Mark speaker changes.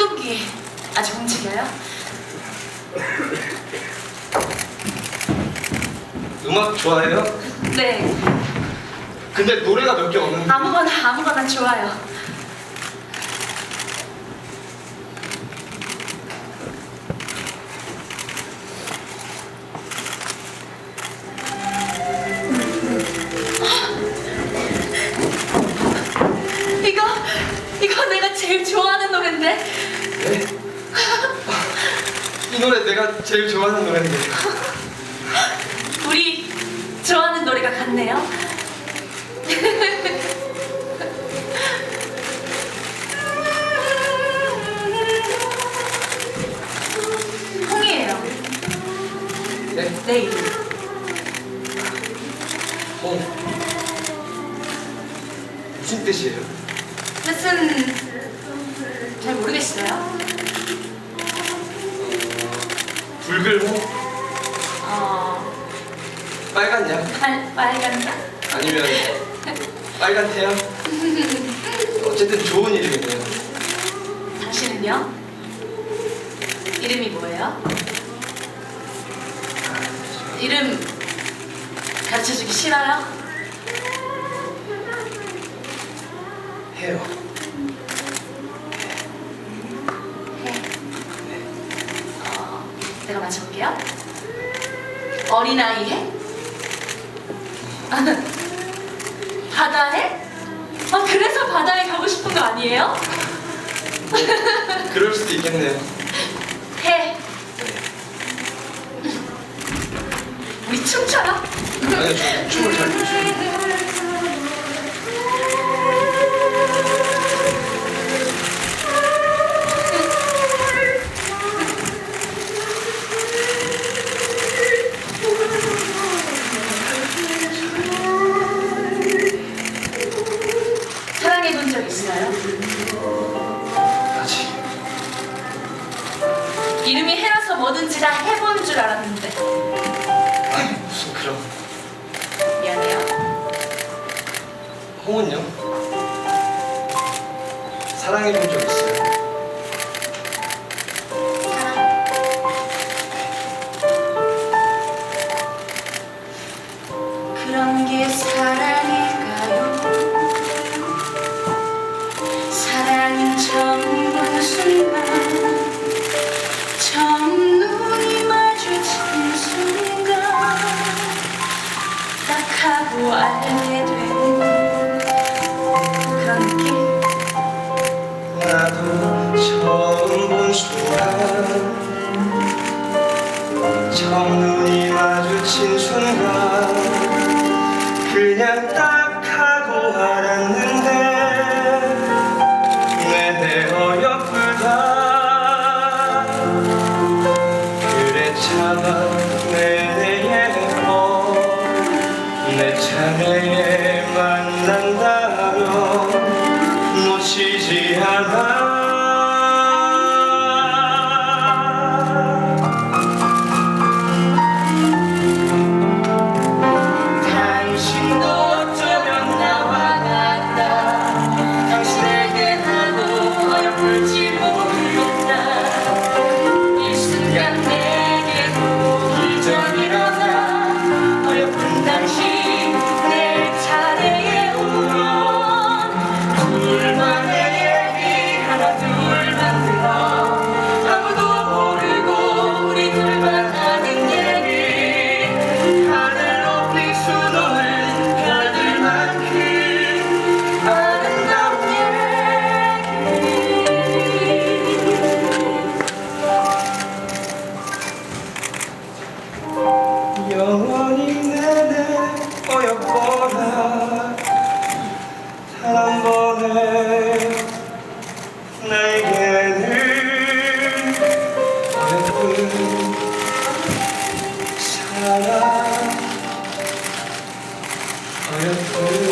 Speaker 1: 수국이 아직 움직여요?
Speaker 2: 음악 좋아해요?
Speaker 1: 네.
Speaker 2: 근데 노래가 몇 개 없는데
Speaker 1: 아무거나 아무거나 좋아요. 내가 제일 좋아하는 노래인데 우리 좋아하는 노래가 같네요. 홍이에요.
Speaker 2: 네?
Speaker 1: 내 이름.
Speaker 2: 어 무슨 뜻이에요?
Speaker 1: 뜻은
Speaker 2: 호?
Speaker 1: 어,
Speaker 2: 빨간 양?
Speaker 1: 빨, 빨간 양?
Speaker 2: 아니면 빨간 태양? 어쨌든 좋은 이름이네요
Speaker 1: 당신은요? 이름이 뭐예요? 이름 가르쳐주기 싫어요?
Speaker 2: 해요
Speaker 1: 맞춰볼게요. 어린아이에? 바다에? 아, 그래서 바다에 가고 싶은 거 아니에요?
Speaker 2: 그럴 수도 있겠네요
Speaker 1: 해. 우리 춤춰요?
Speaker 2: 아니요 저 춤을 잘못 춰요
Speaker 1: 이름이 해라서 뭐든지 다 해본 줄 알았는데
Speaker 2: 아니 무슨 그런
Speaker 1: 미안해요.
Speaker 2: 홍은요? 사랑해본 적 있어요?
Speaker 1: 사랑. 그런 게 사랑일 하고 알게 되는 그런 느낌?
Speaker 2: 나도 처음 본 순간 처음 눈이 마주친 순간 그냥 딱 하고 알았 내 차례에 만난다 영원히 내내 어여뻐라 단한 번에 나에게는 어여쁜 사랑 어여쁜